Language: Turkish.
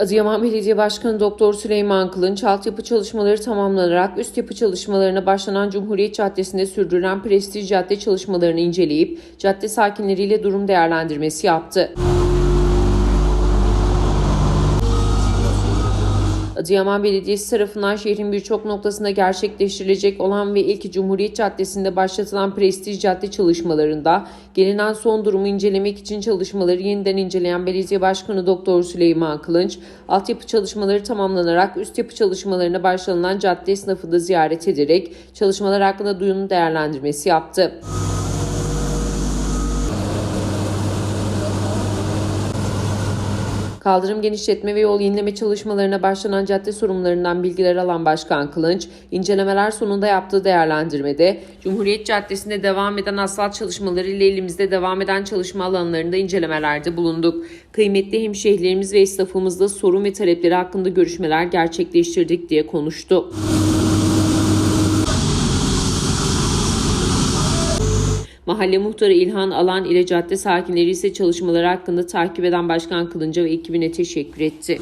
Adıyaman Belediye Başkanı Doktor Süleyman Kılınç, altyapı çalışmaları tamamlanarak üst yapı çalışmalarına başlanan Cumhuriyet Caddesi'nde sürdürülen prestij cadde çalışmalarını inceleyip cadde sakinleriyle durum değerlendirmesi yaptı. Adıyaman Belediyesi tarafından şehrin birçok noktasında gerçekleştirilecek olan ve ilk Cumhuriyet Caddesi'nde başlatılan prestij cadde çalışmalarında gelinen son durumu incelemek için çalışmaları yeniden inceleyen Belediye Başkanı Doktor Süleyman Kılınç, altyapı çalışmaları tamamlanarak üst yapı çalışmalarına başlanılan cadde esnafını da ziyaret ederek çalışmalar hakkında duyum değerlendirmesi yaptı. Kaldırım genişletme ve yol yenileme çalışmalarına başlanan cadde sorunlarından bilgiler alan Başkan Kılınç, incelemeler sonunda yaptığı değerlendirmede Cumhuriyet Caddesi'nde devam eden asfalt çalışmaları ile elimizde devam eden çalışma alanlarında incelemelerde bulunduk. Kıymetli hemşehrilerimiz ve esnafımızla sorun ve talepleri hakkında görüşmeler gerçekleştirdik diye konuştu. Mahalle muhtarı İlhan Alan ile cadde sakinleri ise çalışmaları hakkında takip eden Başkan Kılınca ve ekibine teşekkür etti.